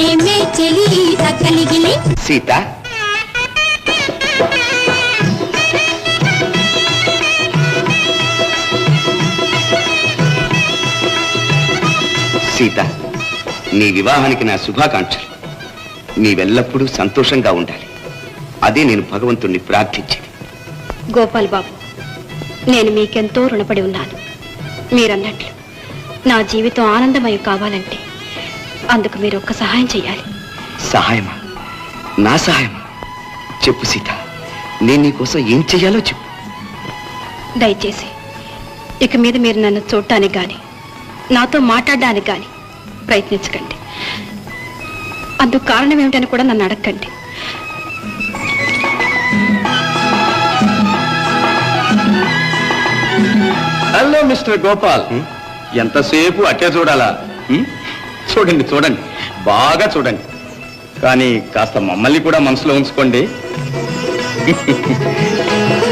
సీత కలిగిలి సీత సీత నీ వివాహానికి నా శుభాకాంక్షలు. నీవెల్లప్పుడూ సంతోషంగా ఉండాలి. అదే నేను భగవంతుణ్ణి ప్రార్థించేది. గోపాల్ బాబు నేను మీకెంతో రుణపడి ఉన్నాను. మీరన్నట్లు నా జీవితం ఆనందమయం కావాలంటే అందుకు మీరు ఒక్క సహాయం చేయాలి సహాయమా? నా సహాయమా? చెప్పు సీత నేను నీకోసం ఏం చెయ్యాలో చెప్పు. దయచేసి ఇక మీద మీరు నన్ను చూడటానికి గాని నాతో మాట్లాడడానికి గాని ప్రయత్నించకండి. అందుకు కారణం ఏమిటని కూడా నన్ను అడగండి హలో మిస్టర్ గోపాల్. ఎంతసేపు అట్టే చూడాలా? చూడండి చూడండి. బాగా చూడండి. కానీ కాస్త మమ్మల్ని కూడా మనసులో ఉంచుకోండి.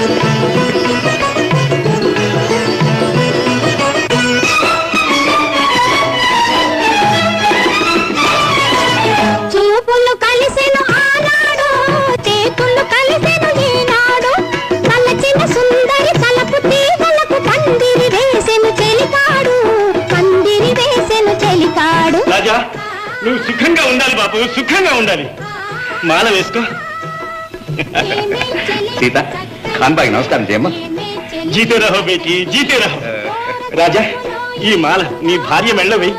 నువ్వు సుఖంగా ఉండాలి బాబు సుఖంగా ఉండాలి. మాల వేసుకో. సీత ఖాన్బాయి నమస్కారం చేయమ్మా. జీతే రహో బేటీ జీతే రహో. రాజా ఈ మాల నీ భార్య మెళ్ళ వేయి.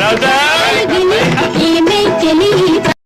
రాజా!